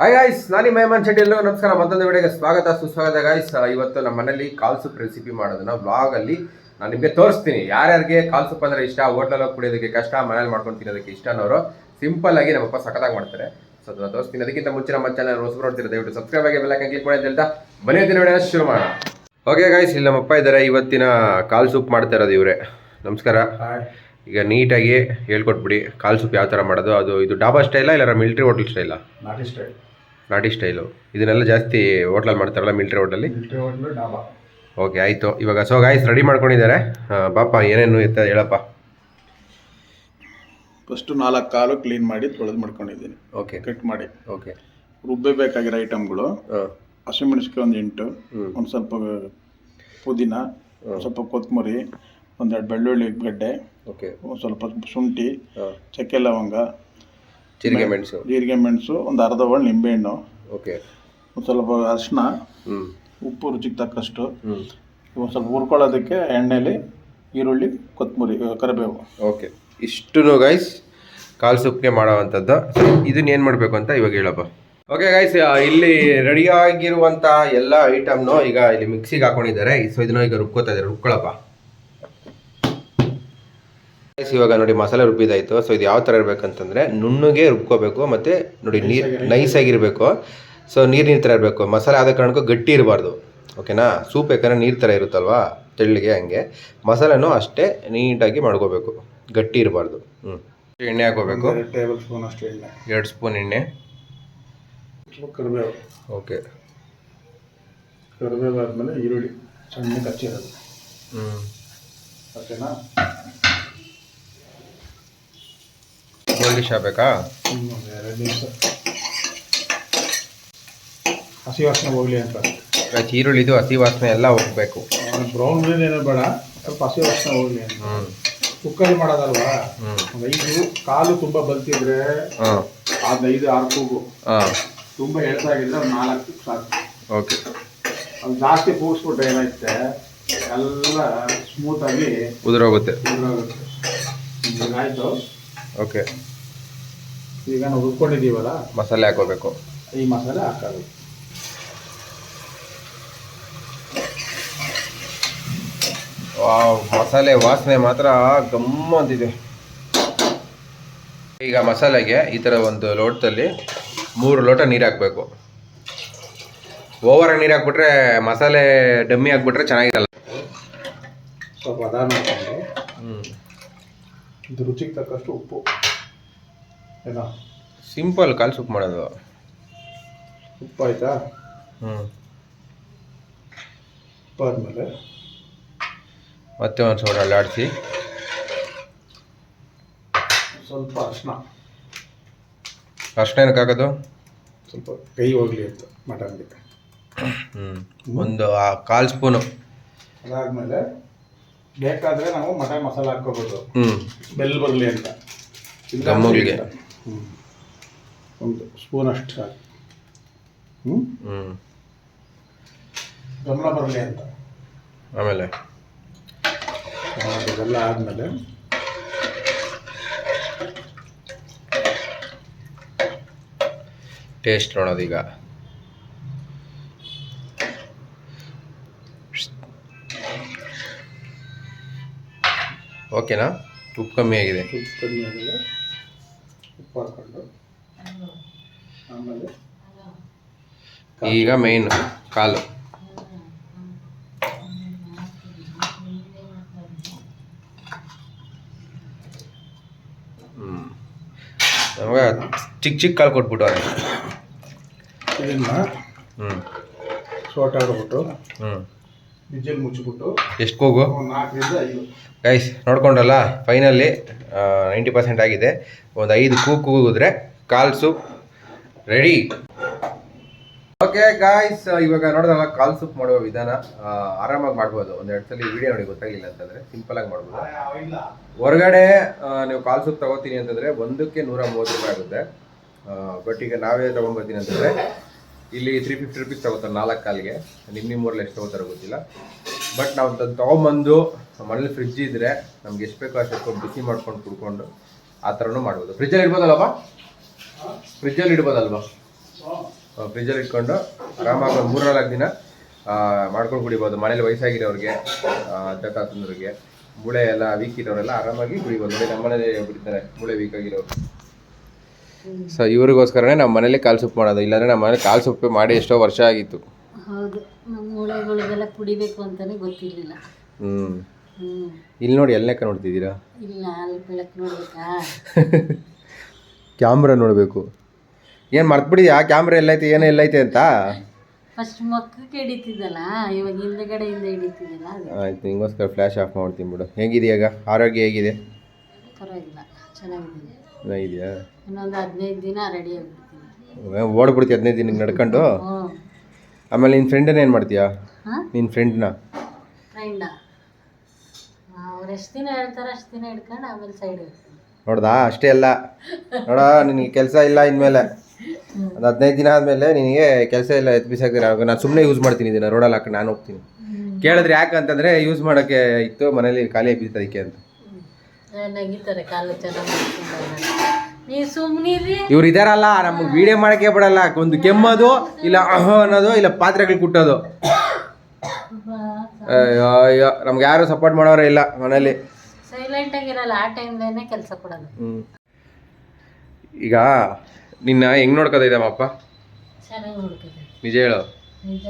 Hi guys ನಾನಿ ನಿಮ್ಮ ಹೇಮಂತ್ ಶೆಟ್ಟಿ ಎಲ್ಲರಿಗೂ ನಮಸ್ಕಾರ. ಮತ್ತೊಂದು ವಿಡಿಯೋಗೆ ಸ್ವಾಗತ ಸುಸ್ವಾಗತ ಗಾಯ್ಸ್ ಇವತ್ತು ನಮ್ಮ ಮನೇಲಿ ಕಾಲ್ ಸೂಪ್ ರೆಸಿಪಿ ಮಾಡೋದನ್ನ ಅಲ್ಲಿ ನಾನು ನಿಮಗೆ ತೋರಿಸ್ತೀನಿ. ಯಾರ್ಯಾರಿಗೆ ಕಾಲ್ ಸೂಪ್ ಅಂದರೆ ಇಷ್ಟ ಹೋಟ್ಲಲ್ಲಿ ಹೋಗಿ ಕುಡಿಯೋದಕ್ಕೆ ಕಷ್ಟ ಮನೇಲಿ ಮಾಡ್ಕೊಂಡು ತಿನ್ನೋದಕ್ಕೆ ಇಷ್ಟ ಅನ್ನೋರು ಸಿಂಪಲ್ ಆಗಿ ನಮ್ಮಪ್ಪ ಸಖತ್ತಾಗಿ ಮಾಡ್ತಾರೆ. ಸೊ ಅದನ್ನು ತೋರಿಸ್ತೀನಿ. ಅದಕ್ಕಿಂತ ಮುಂಚೆ ನಮ್ಮ ಚಾನಲ್ ರೋಸ್ ನೋಡ್ತೀರಾ ದಯವಿಟ್ಟು ಸಬ್ಸ್ಕ್ರೈಬ್ ಆಗಿ ಬೆಲ್ಲ ಕ್ಲಿಕ್ ಮಾಡಿ ಅಂತ ಹೇಳ್ತಾ ಬನ್ನಿ ದಿನ ವಿಡಿಯೋನ ಶುರು ಮಾಡೋಣ. ಓಕೆ ಗಾಯ್ಸ್ ಇಲ್ಲಿ ನಮ್ಮಪ್ಪ ಇದ್ದಾರೆ ಇವತ್ತಿನ ಕಾಲ್ ಸೂಪ್ ಮಾಡ್ತಾ ಇರೋದು ಇವರೇ. ನಮಸ್ಕಾರ. ಈಗ ನೀಟಾಗಿ ಹೇಳ್ಕೊಟ್ಬಿಡಿ ಕಾಲ್ ಸೂಪ್ ಯಾವ ಥರ ಮಾಡೋದು? ಅದು ಇದು ಡಾಬಾ ಸ್ಟೈಲಾ ಇಲ್ಲ ಮಿಲ್ಟ್ರಿ ಹೋಟೆಲ್ ಸ್ಟೈಲಾ ನಾಟಿ ಸ್ಟೈಲ್ ನಾಟಿ ಸ್ಟೈಲು. ಇದನ್ನೆಲ್ಲ ಜಾಸ್ತಿ ಹೋಟ್ಲಲ್ಲಿ ಮಾಡ್ತಾರಲ್ಲ ಮಿಲ್ಟ್ರಿ ಹೋಟ್ಲಲ್ಲಿ? Military hotel dhaba. ಓಕೆ ಆಯಿತು. ಇವಾಗ ಸೊ ಗಾಯ್ಸ್ ರೆಡಿ ಮಾಡ್ಕೊಂಡಿದ್ದಾರೆ? ಬಾಪ ಏನೇನು ಇತ್ತ ಹೇಳಪ್ಪ. ಫಸ್ಟು ನಾಲ್ಕು ಕಾಲು ಕ್ಲೀನ್ ಮಾಡಿ ತೊಳೆದು ಮಾಡ್ಕೊಂಡಿದ್ದೀನಿ. ಓಕೆ. ಕಟ್ ಮಾಡಿ. ಓಕೆ. ರುಬ್ಬಬೇಕಾಗಿರೋ ಐಟಮ್ಗಳು. ಹಸಿಮೆಣಸಿಕಾಯಿ ಹಸಿಮೆಣಸಿಗೆ ಒಂದು ಎಂಟು ಒಂದು ಸ್ವಲ್ಪ ಪುದೀನ ಸ್ವಲ್ಪ ಕೊತ್ತಂಬರಿ ಒಂದೆರಡು ಬೆಳ್ಳುಳ್ಳಿ ಗಡ್ಡೆ ಓಕೆ. ಒಂದು ಸ್ವಲ್ಪ ಶುಂಠಿ ಚಕ್ಕೆ ಲವಂಗ ಜೀರಿಗೆ ಮೆಣಸು. ಜೀರಿಗೆ ಮೆಣಸು ಒಂದು ಅರ್ಧ ಒಳ್ಳೆ ನಿಂಬೆಹಣ್ಣು. ಓಕೆ. ಒಂದು ಸ್ವಲ್ಪ ಅರಿಶಿನ ಹ್ಞೂ ಉಪ್ಪು ರುಚಿಗೆ ತಕ್ಕಷ್ಟು. ಹ್ಞೂ ಒಂದು ಸ್ವಲ್ಪ ಹುರ್ಕೊಳ್ಳೋದಕ್ಕೆ ಎಣ್ಣೆಲಿ ಈರುಳ್ಳಿ ಕೊತ್ತಂಬರಿ ಕರಿಬೇವು. ಓಕೆ. ಇಷ್ಟು ಗೈಸ್ ಕಾಲು ಸೂಪ್ಗೆ ಮಾಡೋವಂಥದ್ದು. ಇದನ್ನ ಏನು ಮಾಡಬೇಕು ಅಂತ ಇವಾಗ ಹೇಳಪ್ಪ. ಓಕೆ ಗೈಸ್ ಇಲ್ಲಿ ರೆಡಿ ಆಗಿರುವಂಥ ಎಲ್ಲ ಐಟಮ್ನು ಈಗ ಇಲ್ಲಿ ಮಿಕ್ಸಿಗೆ ಹಾಕೊಂಡಿದ್ದಾರೆ. ಸೊ ಇದನ್ನ ಈಗ ರುಬ್ಕೋತಾ ಇದ್ದಾರೆ. ರುಬ್ಕೊಳಪ್ಪ. ಇವಾಗ ನೋಡಿ ಮಸಾಲೆ ರುಬ್ಬಿದಾಯ್ತು. ಸೊ ಇದು ಯಾವ ಥರ ಇರಬೇಕಂತಂದ್ರೆ ನುಣ್ಣಗೆ ರುಬ್ಕೋಬೇಕು ಮತ್ತು ನೋಡಿ ನೀರು ನೈಸಾಗಿರಬೇಕು. ಸೊ ನೀರು ನೀರು ಥರ ಇರಬೇಕು. ಮಸಾಲೆ ಆದ ಕಾರಣಕ್ಕೂ ಗಟ್ಟಿ ಇರಬಾರ್ದು. ಓಕೆನಾ ಸೂಪ್ ಯಾಕಂದ್ರೆ ನೀರು ಥರ ಇರುತ್ತಲ್ವಾ? ತೆಳ್ಳಿಗೆ ಹಂಗೆ. ಮಸಾಲೆನೂ ಅಷ್ಟೇ ನೀಟಾಗಿ ಮಾಡ್ಕೋಬೇಕು. ಗಟ್ಟಿ ಇರಬಾರ್ದು. ಹ್ಞೂ ಎಣ್ಣೆ ಹಾಕೋಬೇಕು. ಎರಡು ಟೇಬಲ್ ಸ್ಪೂನ್ ಅಷ್ಟು ಎಣ್ಣೆ. ಎರಡು ಸ್ಪೂನ್ ಎಣ್ಣೆ. ಕರಿಬೇವು. ಓಕೆ ಕರಿಬೇವು ಆದಮೇಲೆ ಈರುಳ್ಳಿ. ಸಣ್ಣ ಕಚ್ಚಿರೋದು ಹ್ಞೂ ಓಕೆನಾ ಗೋಲ್ಡಿಶ್ ಆಗಬೇಕಾ ಎರಡು ನಿಮಿಷ ಹಸಿ ವಾಸನೆ ಹೋಗಲಿ ಅಂತ. ಆಯ್ತು ಈರುಳ್ಳಿದು ಹಸಿ ವಾಸನೆ ಎಲ್ಲ ಹೋಗಬೇಕು. ಬ್ರೌನ್ ಗ್ರೀನ್ ಏನೋ ಬೇಡ ಸ್ವಲ್ಪ ಹಸಿ ವಾಸನೆ ಹೋಗಲಿ ಅಂತ. ಹ್ಞೂ ಕುಕ್ಕರ್ ಮಾಡೋದಲ್ವಾ? ಒಂದು ಐದು ಕಾಲು ತುಂಬ ಬಲ್ತಿದ್ರೆ ಅದು ಐದು ಆರು ಕೂಗು. ಹಾಂ. ತುಂಬ ತುಂಬ ಎಳ್ಸಾಗಿದ್ರೆ ಒಂದು ನಾಲ್ಕು ಸಾಕು. ಓಕೆ. ಅದು ಜಾಸ್ತಿ ಕೂಗಿಸ್ಬಿಟ್ರೆ ಏನಾಯ್ತೆ ಎಲ್ಲ ಸ್ಮೂತಾಗಿ ಉದುರೋಗುತ್ತೆ. ಉದುರೋಗುತ್ತೆ. ಆಯಿತು. ಓಕೆ. ಈಗ ನಾವು ರುಬ್ಕೊಂಡಿದ್ದೀವಲ್ಲ? ಮಸಾಲೆ ಹಾಕೋಬೇಕು ಈ ಮಸಾಲೆ ಹಾಕೋದು ವಾವ್ ಮಸಾಲೆ ವಾಸನೆ ಮಾತ್ರ ಗಮ್ಮಂತಿದೆ ಈಗ ಮಸಾಲೆಗೆ ಈ ಥರ ಒಂದು ಲೋಟದಲ್ಲಿ ಮೂರು ಲೋಟ ನೀರು ಹಾಕಬೇಕು. ಓವರಾಗಿ ನೀರು ಹಾಕ್ಬಿಟ್ರೆ ಮಸಾಲೆ ಡಮ್ಮಿ ಹಾಕ್ಬಿಟ್ರೆ ಚೆನ್ನಾಗಿರಲ್ಲ. ಸ್ವಲ್ಪ ಅದಾದ ಹ್ಞೂ ಇದು ರುಚಿಗೆ ತಕ್ಕಷ್ಟು ಉಪ್ಪು. ಏನೋ ಸಿಂಪಲ್ ಕಾಲು ಸೂಪ್ ಮಾಡೋದು. ಉಪ್ಪು ಆಯಿತಾ ಹ್ಞೂ ಉಪ್ಪು ಆದಮೇಲೆ ಮತ್ತೆ ಒಂದು ಸೋಡ ಅಲ್ಲಾಡಿಸಿ ಸ್ವಲ್ಪ ಅರ್ಶನ. ಅರ್ಶಿನ ಏನಕ್ಕೆ ಹಾಕೋದು? ಸ್ವಲ್ಪ ಕೈ ಹೋಗಲಿ ಅಂತ ಮಟನ್ಗೆ ಹ್ಞೂ ಒಂದು ಆ ಕಾಲು ಸ್ಪೂನು. ಅದಾದಮೇಲೆ ಬೇಕಾದರೆ ನಾವು ಮಟನ್ ಮಸಾಲೆ ಹಾಕ್ಕೋಬೋದು. ಹ್ಞೂ ಬೆಲ್ ಬರಲಿ ಅಂತ. ಹ್ಮ್. ಒಂದು ಸ್ಪೂನ್ ಅಷ್ಟು ಸಾಕು. ಹ್ಞೂ ಗಮನ ಬರಲಿ ಅಂತ. ಆಮೇಲೆ? ಇದೆಲ್ಲ ಆದಮೇಲೆ ಟೇಸ್ಟ್ ನೋಡೋದು ಈಗ. ಓಕೆನಾ ಉಪ್ಪು ಕಮ್ಮಿ ಆಗಿದೆ. ಉಪ್ಪು ಕಮ್ಮಿ ಆಗಿದೆ. ಹಾಕ್ಕೊಂಡು ಆಮೇಲೆ ಈಗ ಮೇನ್ ಕಾಲು. ನಮಗೆ ಚಿಕ್ಕ ಚಿಕ್ಕ ಕಾಲು ಕೊಟ್ಬಿಟ್ಟವ್ರೆ ಇದನ್ನು ಹ್ಞೂ ಸೋಟ ಆಡ್ಬಿಟ್ಟು ಹ್ಞೂ ಮುಚ್ಚಿಬಿಟ್ಟು ಎಷ್ಟು ಕೂಗು? ಒಂದು ನಾಲ್ಕರಿಂದ ಐದು. ಗೈಸ್ ನೋಡ್ಕೊಂಡ್ರಲ್ಲ ಫೈನಲ್ಲಿ ನೈಂಟಿ ಪರ್ಸೆಂಟ್ ಆಗಿದೆ. ಒಂದು ಐದು ಕೂ ಕೂಗಿದ್ರೆ ಕಾಲ್ಸು ಸೂಪ್ ರೆಡಿ ಓಕೆ ಗಾಯ್ಸ್ ಇವಾಗ ನೋಡಿದ್ರಲ್ಲ ಕಾಲ್ ಸೂಪ್ ಮಾಡುವ ವಿಧಾನ. ಆರಾಮಾಗಿ ಮಾಡ್ಬೋದು. ಒಂದೆರಡು ಎರಡು ಸಲ ವಿಡಿಯೋ ನೋಡಿ ಗೊತ್ತಾಗಿಲ್ಲ ಅಂತಂದ್ರೆ ಸಿಂಪಲ್ ಆಗಿ ಮಾಡ್ಬೋದು. ಹೊರಗಡೆ ನೀವು ಕಾಲ್ ಸೂಪ್ ತಗೋತೀನಿ ಅಂತಂದ್ರೆ ಒಂದಕ್ಕೆ ನೂರ ಮೂವತ್ತು ರೂಪಾಯಿ ಆಗುತ್ತೆ. ಬಟ್ ಈಗ ನಾವೇ ತಗೊಂಡ್ಬರ್ತೀನಿ ಅಂತಂದ್ರೆ ಇಲ್ಲಿ ತ್ರೀ ಫಿಫ್ಟಿ ರುಪೀಸ್ ತಗೋತಾರೆ, ನಾಲ್ಕು ಕಾಲಿಗೆ. ನಿಮ್ಮ ನಿಮ್ಮೂರಲ್ಲಿ ಎಷ್ಟು ತಗೋತಾರೆ ಗೊತ್ತಿಲ್ಲ. ಬಟ್ ನಾವು ತಂದು ತೊಗೊಂಬಂದು ಮನೇಲಿ ಫ್ರಿಜ್ ಇದ್ರೆ ನಮ್ಗೆ ಎಷ್ಟು ಬೇಕೋ ಅಷ್ಟು ಬಿಸಿ ಮಾಡ್ಕೊಂಡು ಕುಡ್ಕೊಂಡು ಆ ಥರನೂ ಮಾಡ್ಬೋದು. ಫ್ರಿಜ್ಜಲ್ಲಿ ಇಡ್ಬೋದಲ್ವ? ಫ್ರಿಜ್ಜಲ್ಲಿ ಇಡ್ಬೋದಲ್ವಾ? ಫ್ರಿಜ್ಜಲ್ಲಿ ಇಟ್ಕೊಂಡು ಆರಾಮಾಗಿ ಒಂದು ಮೂರ್ನಾಲ್ಕು ದಿನ ಮಾಡ್ಕೊಂಡು ಕುಡಿಬೋದು. ಮನೇಲಿ ವಯಸ್ಸಾಗಿರೋರಿಗೆ ಅಜ್ಜ ಮೂಳೆ ಎಲ್ಲ ವೀಕ್ ಇರೋರೆಲ್ಲ ಆರಾಮಾಗಿ ಕುಡಿಬೋದು. ನೋಡಿ ನಮ್ಮ ಮನೇಲಿ ಕುಡಿತಾರೆ ಮೂಳೆ ವೀಕ್ ಆಗಿರೋರು. ಸೊ ಇವ್ರಿಗೋಸ್ಕರನೇ ನಮ್ಮ ಮನೇಲಿ ಕಾಲು ಸೊಪ್ಪು ಮಾಡೋದು. ಇಲ್ಲಾಂದ್ರೆ ನಮ್ಮ ಮನೇಲಿ ಕಾಲು ಸೊಪ್ಪು ಮಾಡಿ ಎಷ್ಟೋ ವರ್ಷ ಆಗಿತ್ತು. ಹೌದು. ನಮ್ಮ ಮೂಳೆಗಳಿಗೆಲ್ಲ ಕುಡಿಬೇಕು ಅಂತಾನೆ ಗೊತ್ತಿರಲಿಲ್ಲ. ಹ್ಞೂ ಇಲ್ಲಿ ನೋಡಿ ಎಲ್ಲನೇಕ ನೋಡ್ತಿದ್ದೀರಾ? ಇಲ್ಲ ಅಲ್ಲಿ ಬೆಳಕು ನೋಡ್ಬೇಕಾ? ಕ್ಯಾಮ್ರಾ ನೋಡಬೇಕು. ಏನು ಮರ್ತ್ಬಿಡಿದ್ಯಾ ಕ್ಯಾಮ್ರಾ ಎಲ್ಲೈತೆ ಏನೋ ಎಲ್ಲೈತೆ ಅಂತ? ಫಸ್ಟ್ ಮಕ್ಕಕ್ಕೆ ಹಿಡಿತಿದ್ದಲ್ಲ ಇವಾಗ ಹಿಂದೆಗಡೆಯಿಂದ ಹಿಡಿತಿದ್ದಲ್ಲ ಅದು. ಆಯ್ತು ನಿಂಗೋಸ್ಕರ ಫ್ಲ್ಯಾಶ್ ಆಫ್ ಮಾಡ್ತೀನಿ ಬಿಡು. ಹೇಗಿದೆಯಾಗ ಆರೋಗ್ಯ ಹೇಗಿದೆ? ಪರವಾಗಿಲ್ಲ ಚೆನ್ನಾಗಿದೆ ಚೆನ್ನಾಗಿದೆಯಾ ಇನ್ನೊಂದು ಹದಿನೈದು ದಿನ ರೆಡಿ ಆಗ್ಬಿಡ್ತೀನಿ. ಓಡ್ಬಿಡ್ತೀಯ ಹದಿನೈದು ದಿನಕ್ಕೆ ನಡ್ಕೊಂಡು? ಹ್ಞೂ ಆಮೇಲೆ ನಿನ್ನ ಫ್ರೆಂಡನ್ನ ಏನು ಮಾಡ್ತೀಯಾ? ಹಾಂ? ನಿನ್ನ ಫ್ರೆಂಡ್ನ ಫ್ರೆಂಡ ಅವ್ರು ಎಷ್ಟು ದಿನ ಹೇಳ್ತಾರೆ ಅಷ್ಟು ದಿನ ಹಿಡ್ಕೊಂಡು ಆಮೇಲೆ ಸೈಡ್ ನೋಡ್ದಾ? ಅಷ್ಟೇ ಅಲ್ಲ. ನೋಡ ನಿನಗೆ ಕೆಲಸ ಇಲ್ಲ ಇನ್ಮೇಲೆ. ಒಂದು ಹದಿನೈದು ದಿನ ಆದಮೇಲೆ ನಿನಗೆ ಕೆಲಸ ಇಲ್ಲ ಎತ್ ಬಿಸಾಕ್ತಾರೆ? ಆವಾಗ ನಾನು ಸುಮ್ಮನೆ ಯೂಸ್ ಮಾಡ್ತೀನಿ ಇದನ್ನ ರೋಡಲ್ಲಿ ಹಾಕಿ ನಾನು ಹೋಗ್ತೀನಿ. ಕೇಳಿದ್ರೆ ಯಾಕೆ ಅಂತಂದರೆ ಯೂಸ್ ಮಾಡೋಕ್ಕೆ ಇತ್ತು ಮನೇಲಿ ಖಾಲಿ ಬಿತ್ತ ಅದಕ್ಕೆ ಅಂತ. ನಗಿತಾರೆ ಕಾಲು ಚೆನ್ನಾಗಿ ನೀವು ಸುಮ್ಮನಿರಿ ಇವ್ರು ಇದಾರಲ್ಲ ನಮಗೆ ವಿಡಿಯೋ ಮಾಡಕ್ಕೆ ಬಿಡಲ್ಲ. ಒಂದು ಕೆಮ್ಮೋದು ಇಲ್ಲ ಅಹ ಅನ್ನೋದು ಇಲ್ಲ ಪಾತ್ರೆಗಳು ಕುಟ್ಟೋದು. ಅಯ್ಯೋ ಅಯ್ಯೋ ನಮ್ಗೆ ಯಾರು ಸಪೋರ್ಟ್ ಮಾಡೋರೇ ಇಲ್ಲ ಮನೇಲಿ. ಸೈಲೆಂಟ್ ಆಗಿರಲ್ಲ ಆ ಟೈಮ್ದೇನೆ ಕೆಲಸ ಕೊಡೋದು. ಈಗ ನಿನ್ನ ಹೆಂಗ್ ನೋಡ್ಕೋತಿದ್ದೆ ನಮ್ಮಪ್ಪ ಚೆನ್ನಾಗಿ ನೋಡ್ಕೊತಾರೆ ನಿಜ ಹೇಳು. ನಿಜ.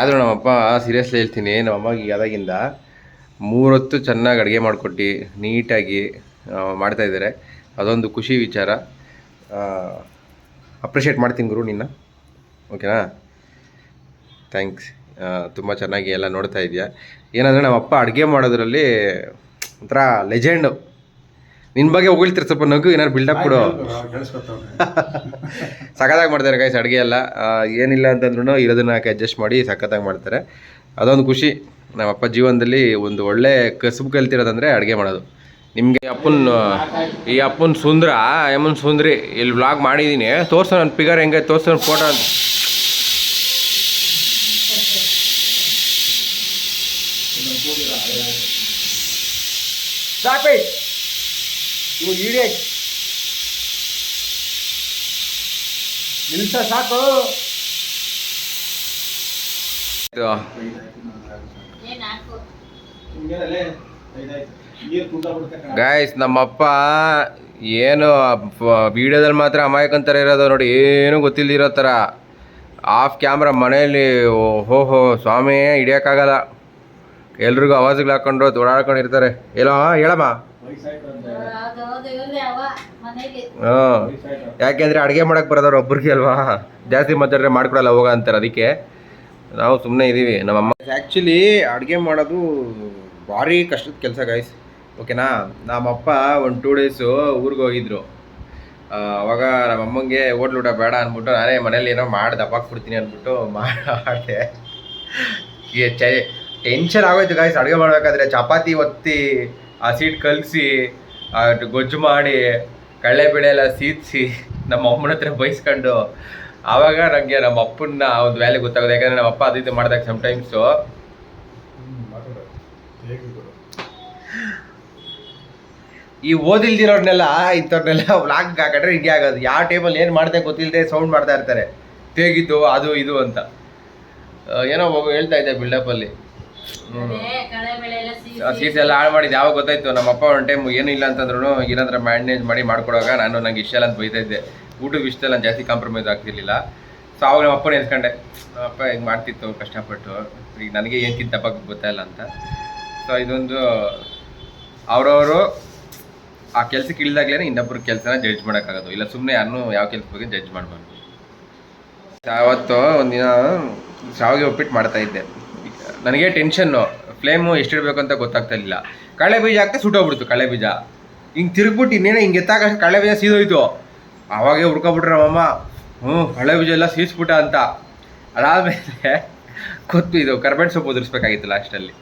ಆದರೂ ನಮ್ಮಪ್ಪ ಸೀರಿಯಸ್ಲಿ ಹೇಳ್ತೀನಿ ನಮ್ಮಮ್ಮಗೆ ಅದಾಗಿಂದ ಮೂರೊತ್ತು ಚೆನ್ನಾಗಿ ಅಡುಗೆ ಮಾಡಿಕೊಟ್ಟು ನೀಟಾಗಿ ಮಾಡ್ತಾ ಇದ್ದಾರೆ. ಅದೊಂದು ಖುಷಿ ವಿಚಾರ. ಅಪ್ರಿಷಿಯೇಟ್ ಮಾಡ್ತೀನಿ ಗುರು ನಿನ್ನ. ಓಕೆನಾ ಥ್ಯಾಂಕ್ಸ್ ತುಂಬ ಚೆನ್ನಾಗಿ ಎಲ್ಲ ನೋಡ್ತಾ ಇದೆಯಾ? ಏನಂದರೆ ನಮ್ಮ ಅಪ್ಪ ಅಡುಗೆ ಮಾಡೋದ್ರಲ್ಲಿ ಒಂಥರ ಲೆಜೆಂಡು ನಿನ್ನ ಬಗ್ಗೆ ಹೊಗಳ್ತೀರ ಸ್ವಲ್ಪ ನಗು ಏನಾದ್ರು ಬಿಲ್ಡಪ್ ಕೊಡು. ಸಖತ್ತಾಗಿ ಮಾಡ್ತಾರೆ ಗೈಸ್ ಅಡುಗೆ ಎಲ್ಲ. ಏನಿಲ್ಲ ಅಂತಂದ್ರೂ ಇರೋದನ್ನ ಹಾಕಿ ಅಡ್ಜಸ್ಟ್ ಮಾಡಿ ಸಖತ್ತಾಗಿ ಮಾಡ್ತಾರೆ. ಅದೊಂದು ಖುಷಿ. ನಮ್ಮ ಅಪ್ಪ ಜೀವನದಲ್ಲಿ ಒಂದು ಒಳ್ಳೆ ಕಸುಬು ಕಲ್ತಿರೋದಂದ್ರೆ ಅಡುಗೆ ಮಾಡೋದು. ನಿಮಗೆ ಅಪ್ಪನ, ಈ ಅಪ್ಪನ ಸುಂದ್ರ ಯಮನ್ ಸುಂದ್ರಿ, ಇಲ್ಲಿ ವ್ಲಾಗ್ ಮಾಡಿದ್ದೀನಿ ತೋರಿಸೋ ನನ್ನ ಪಿಗರ್ ಹೆಂಗೆ, ತೋರಿಸೋ ಫೋಟೋ ನಿಲ್ಸ, ಸಾಕು. ಗಾಯ್ಸ್ ನಮ್ಮಪ್ಪ ಏನು ವಿಡಿಯೋದಲ್ಲಿ ಮಾತ್ರ ಅಮಾಯಕಂತರ ಇರೋದು ನೋಡಿ ಏನೂ ಗೊತ್ತಿಲ್ಲದಿರೋ ಥರ ಆಫ್ ಕ್ಯಾಮ್ರಾ ಮನೆಯಲ್ಲಿ ಓಹೋ ಹೋ ಸ್ವಾಮಿ ಹಿಡಿಯೋಕ್ಕಾಗಲ್ಲ. ಎಲ್ರಿಗೂ ಅವಾಜ್ಗಳು ಹಾಕೊಂಡು ಓಡಾಡ್ಕೊಂಡಿರ್ತಾರೆ. ಎಲ್ಲೋ ಹೇಳಮ್ಮ. ಹಾಂ. ಯಾಕೆಂದರೆ ಅಡುಗೆ ಮಾಡೋಕ್ಕೆ ಬರೋದವ್ರು ಒಬ್ರಿಗೆ ಅಲ್ವಾ? ಜಾಸ್ತಿ ಮಾತಾಡಿದ್ರೆ ಮಾಡ್ಕೊಡಲ್ಲ ಹೋಗ ಅಂತಾರೆ ಅದಕ್ಕೆ. ನಾವು ಸುಮ್ಮನೆ ಇದ್ದೀವಿ ನಮ್ಮಮ್ಮ ಆ್ಯಕ್ಚುಲಿ ಅಡುಗೆ ಮಾಡೋದು ಭಾರಿ ಕಷ್ಟದ ಕೆಲಸ ಗಾಯ್ಸ್ ಓಕೆನಾ ನಮ್ಮಪ್ಪ ಒಂದು ಟೂ ಡೇಸು ಊರಿಗೆ ಹೋಗಿದ್ರು. ಅವಾಗ ನಮ್ಮಮ್ಮಂಗೆ ಹೋಟ್ಲು ಊಟ ಬೇಡ ಅಂದ್ಬಿಟ್ಟು ನಾನೇ ಮನೇಲಿ ಏನೋ ಮಾಡಿ ದಪ್ಪಾಕ್ಬಿಡ್ತೀನಿ ಅಂದ್ಬಿಟ್ಟು ಮಾಡಿದೆ. ಟೆನ್ಷನ್ ಆಗೋಯ್ತು ಗಾಯ್ಸ್ ಅಡುಗೆ ಮಾಡಬೇಕಾದ್ರೆ ಚಪಾತಿ ಒತ್ತಿ, ಆ ಸೀಟ್ ಕಲಸಿ ಗೊಜ್ಜು ಮಾಡಿ ಕಡಲೆಬೇಳೆ ಎಲ್ಲ ಸೀದಿಸಿ ನಮ್ಮ ಅಮ್ಮನ ಹತ್ರ ಬೈಸ್ಕೊಂಡು ಆವಾಗ ನನಗೆ ನಮ್ಮ ಅಪ್ಪನ ಒಂದು ವ್ಯಾಲ್ಯೂ ಗೊತ್ತಾಗೋದು ಯಾಕಂದರೆ ನಮ್ಮ ಅಪ್ಪ ಅದು ಇದು ಮಾಡಿದಾಗ ಸಮ್ಟೈಮ್ಸು ಈ ಓದಿಲ್ದಿರೋರ್ನೆಲ್ಲ ಇಂಥವ್ರನ್ನೆಲ್ಲ ವ್ಲಾಗ್ ಹಾಕೊಂಡ್ರೆ ಹಿಂಗೆ ಆಗೋದು. ಯಾವ ಟೈಮಲ್ಲಿ ಏನು ಮಾಡಿದೆ ಗೊತ್ತಿಲ್ಲದೆ ಸೌಂಡ್ ಮಾಡ್ತಾ ಇರ್ತಾರೆ. ತೇಗಿದ್ದು ಅದು ಇದು ಅಂತ. ಏನೋ ಒಬ್ಬ ಹೇಳ್ತಾ ಇದ್ದೆ ಬಿಲ್ಡಪ್ಪಲ್ಲಿ ಬೆಳೆ ಎಲ್ಲ ಹಾಳು ಮಾಡಿದ್ದು. ಯಾವಾಗ ಗೊತ್ತಾಯ್ತು? ನಮ್ಮ ಅಪ್ಪ ಒಂದು ಟೈಮ್ ಏನು ಇಲ್ಲ ಅಂತಂದ್ರು ಏನಾದ್ರೂ ಮ್ಯಾನೇಜ್ ಮಾಡಿ ಮಾಡ್ಕೊಡುವಾಗ ನಾನು ನಂಗೆ ಇಷ್ಟ ಅಂತ ಬೈತಾ ಇದ್ದೆ. ಊಟದ ವಿಷಯದಲ್ಲಿ ನಾನು ಜಾಸ್ತಿ ಕಾಂಪ್ರಮೈಸ್ ಆಗ್ತಿರ್ಲಿಲ್ಲ. ಸೊ ಅವಾಗ ನಮ್ಮ ಅಪ್ಪನ ನಮ್ಮ ಅಪ್ಪ, ಹಿಂಗೆ ಮಾಡ್ತಿತ್ತು, ಕಷ್ಟಪಟ್ಟು. ಈಗ ನನಗೆ ಏನು ತಿಂತಪ್ಪ ಗೊತ್ತಾಯಿಲ್ಲ ಅಂತ. ಸೊ ಇದೊಂದು, ಅವರವರು ಆ ಕೆಲಸಕ್ಕೆ ಇಳಿದಾಗ್ಲೇ ಇನ್ನೊಬ್ಬರು ಕೆಲಸನ ಜಡ್ಜ್ ಮಾಡೋಕ್ಕಾಗೋದು. ಇಲ್ಲ ಸುಮ್ಮನೆ ಯಾರನ್ನೂ ಯಾವ ಕೆಲಸ ಬಗ್ಗೆ ಜಡ್ಜ್ ಮಾಡಬಾರ್ದು. ಅವತ್ತು ಒಂದಿನ ಶಾವಿಗೆ ಒಪ್ಪಿಟ್ಟು ಮಾಡ್ತಾ ಇದ್ದೆ. ನನಗೆ ಟೆನ್ಷನ್ನು ಫ್ಲೇಮು ಎಷ್ಟಿಡಬೇಕು ಅಂತ ಗೊತ್ತಾಗ್ತಾ ಇರಲಿಲ್ಲ. ಕಳೆ ಬೀಜ ಹಾಕ್ತಾ ಸುಟ್ಟೋಗ್ಬಿಡ್ತು ಕಳೆ ಬೀಜ. ಹಿಂಗೆ ತಿರುಗ್ಬಿಟ್ಟು ಇನ್ನೇನೋ ಹಿಂಗೆ ಎತ್ತಾಗ ಕಳೆ ಬೀಜ ಸೀದೋಯ್ತು. ಅವಾಗೇ ಹುಡ್ಕೊಬಿಟ್ರೆ ಮಮ್ಮ ಹ್ಞೂ ಹಳೆ ಬೀಜ ಎಲ್ಲ ಸೀಸ್ಬಿಟ್ಟ ಅಂತ. ಅದಾದಮೇಲೆ ಕೊತ್ತು ಇದು ಕರ್ಬೇವಿನ ಸೊಪ್ಪು ಉದುರಿಸ್ಬೇಕಾಗಿತ್ತು ಲಾಸ್ಟಲ್ಲಿ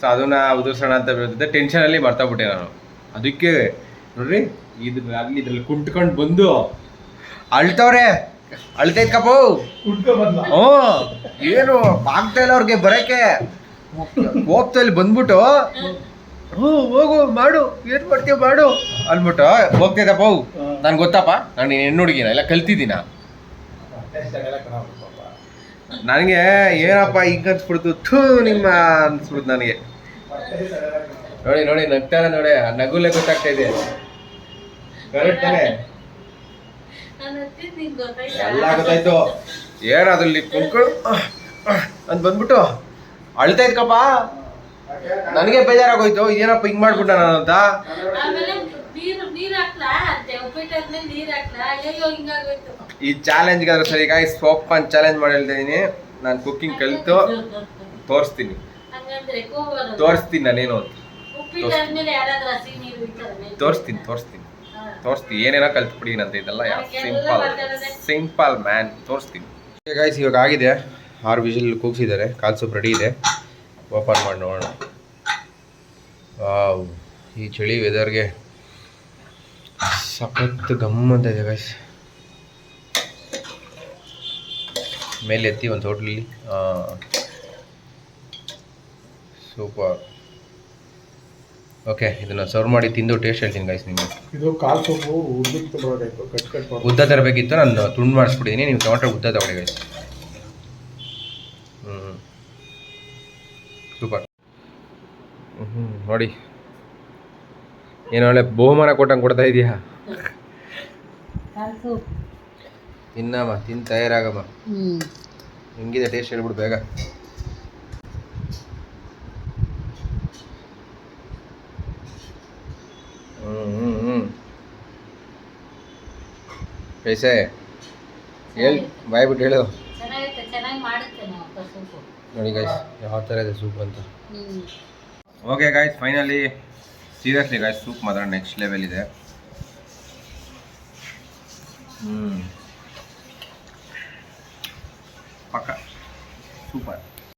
ಸೊ ಅದನ್ನ ಉದುರ್ಸೋಣ ಅಂತ ಬೀಳ್ತಿದ್ದೆ ಟೆನ್ಷನಲ್ಲಿ ಮರ್ತೋಗ್ಬಿಟ್ಟೆ ನಾನು. ಅದಕ್ಕೆ ನೋಡ್ರಿ ಇದು ಅಲ್ಲಿ ಇದ್ರಲ್ಲಿ ಕುಂಟ್ಕೊಂಡು ಬಂದು ಅಳ್ತವ್ರೆ ಅಳ್ತೈತ್ ಕಪ್ಪು ಹ್ಞೂ ಏನು ಆಗ್ತಾ ಇಲ್ಲ ಅವ್ರಿಗೆ ಬರಕ್ಕೆ. ಅಲ್ಲಿ ಬಂದ್ಬಿಟ್ಟು ಹ್ಞೂ ಹೋಗು ಮಾಡು ಏನು ಮಾಡ್ತೀಯ ಮಾಡು. ಅಂದ್ಬಿಟ್ಟು ಹೋಗ್ತಿದ್ದಪ್ಪ ಅವು ನನ್ಗೆ ಗೊತ್ತಪ್ಪ ನಾನು ಹೆಣ್ಣು ಹುಡುಗಿನ ಎಲ್ಲ ಕಲ್ತಿದ್ದೀನ. ನನಗೆ ಏನಪ್ಪ ಈಗ ಅನ್ಸ್ಬಿಡ್ತು? ಥೂ ನಿಮ್ಮ ಅನ್ಸ್ಬಿಡ್ತು ನನಗೆ. ನೋಡಿ ನೋಡಿ ನಗ್ತಾರ ನೋಡಿ ಆ ನಗುಲೆ ಗೊತ್ತಾಗ್ತಾ ಇದೆ. ಕರೆಕ್ಟ್ ನಾನು ಎಲ್ಲ ಗೊತ್ತಾಯ್ತು. ಏನಾದ್ರಲ್ಲಿ ಕುಂತ್ಕೊಂಡು ಅಂತ ಬಂದ್ಬಿಟ್ಟು ಅಳ್ತಾ ಇದ್ಕಪ್ಪ. ನನಗೆ ಬೇಜಾರಾಗೋಯ್ತು ಏನಪ್ಪ ಹಿಂಗ್ ಮಾಡ್ಬಿಟ್ಟ ನಾನು ಅಂತ? ಈ ಚಾಲೆಂಜ್ ಆದ್ರೆ ಸರಿ ಗಾಯ್ಸ್ ಸೋಪ್ ಅಂತ ಚಾಲೆಂಜ್ ಮಾಡಿ ಹೇಳ್ತಾ ಇದೀನಿ. ನಾನು ಕುಕ್ಕಿಂಗ್ ಕಲಿತು ತೋರಿಸ್ತೀನಿ. ತೋರಿಸ್ತೀನಿ ನಾನೇನು ಅಂತ. ತೋರಿಸ್ತೀನಿ. ತೋರಿಸ್ತೀನಿ ತೋರಿಸ್ತೀನಿ. ಏನೇನೋ ಕಲ್ತ್ಬಿಡಿ ಅಂತ ಇದೆಲ್ಲ ಸಿಂಪಲ್ ಸಿಂಪಲ್ ಮ್ಯಾನ್ ತೋರಿಸ್ತೀನಿ. ಗಾಯ್ಸ್ ಇವಾಗ ಆಗಿದೆ. ಆರು ವಿಜಿಲ್ ಕೂಗಿಸಿದ್ದಾರೆ. ಕಾಲ್ ಸೂಪ್ ರೆಡಿ ಇದೆ. ಓಪನ್ ಮಾಡಿ ನೋಡೋಣ ಈ ಚಳಿ ವೆದರ್ಗೆ ಸಖತ್ ಗಮ್ ಅಂತ ಇದೆ ಗೈಸ್ ಮೇಲೆ ಎತ್ತಿ ಒಂದು ಹೋಟ್ಲಲ್ಲಿ ಸೂಪರ್ ಓಕೆ ಇದನ್ನು ಸರ್ವ್ ಮಾಡಿ ತಿಂದು ಟೇಸ್ಟ್ ಹೇಳ್ತೀನಿ ಗೈಸ್ ನಿಮಗೆ. ಇದು ಕಾಲು ಸೊಪ್ಪು ಉದ್ದ ತರಬೇಕಿತ್ತು ನಾನು ತುಂಡು ಮಾಡಿಸ್ಬಿಟ್ಟಿದ್ದೀನಿ ನೀವು ಟೊಮೆಟೊ ಉದ್ದ ತಗೊಳ್ಳಿ ಗೈಸ್ ಸೂಪರ್ ಹ್ಞೂ ನೋಡಿ. ಏನು ಒಳ್ಳೆ ಬಹುಮಾನ ಕೊಟ್ಟಂಗೆ ಕೊಡ್ತಾ ಇದೀಯಾ. ತಿನ್ನಮ್ಮ ತಿನ್ ತಯಾರಾಗಮ್ಮ. ಹ್ಮ್. ಹೆಂಗಿದೆ ಟೇಸ್ಟ್ ಹೇಳ್ಬಿಡು ಬೇಗ. ಹ್ಞೂ ಹ್ಞೂ ಹ್ಞೂ ಕೈಸೆ ಹೇಳಿ ಬಾಯ್ ಬಿಟ್ಟು ಹೇಳು. ಚೆನ್ನಾಗಿ ಮಾಡುತ್ತೆ ನೋಡಿ ಗೈಸ್ ಯಾವ ಥರ ಇದೆ ಸೂಪ್ ಅಂತ. ಹ್ಮ್. Okay guys finally seriously guys soup ಮಾತ್ರ ನೆಕ್ಸ್ಟ್ ಲೆವೆಲ್ ಇದೆ. ಹ್ಞೂ ಪಕ್ಕ. ಸೂಪರ್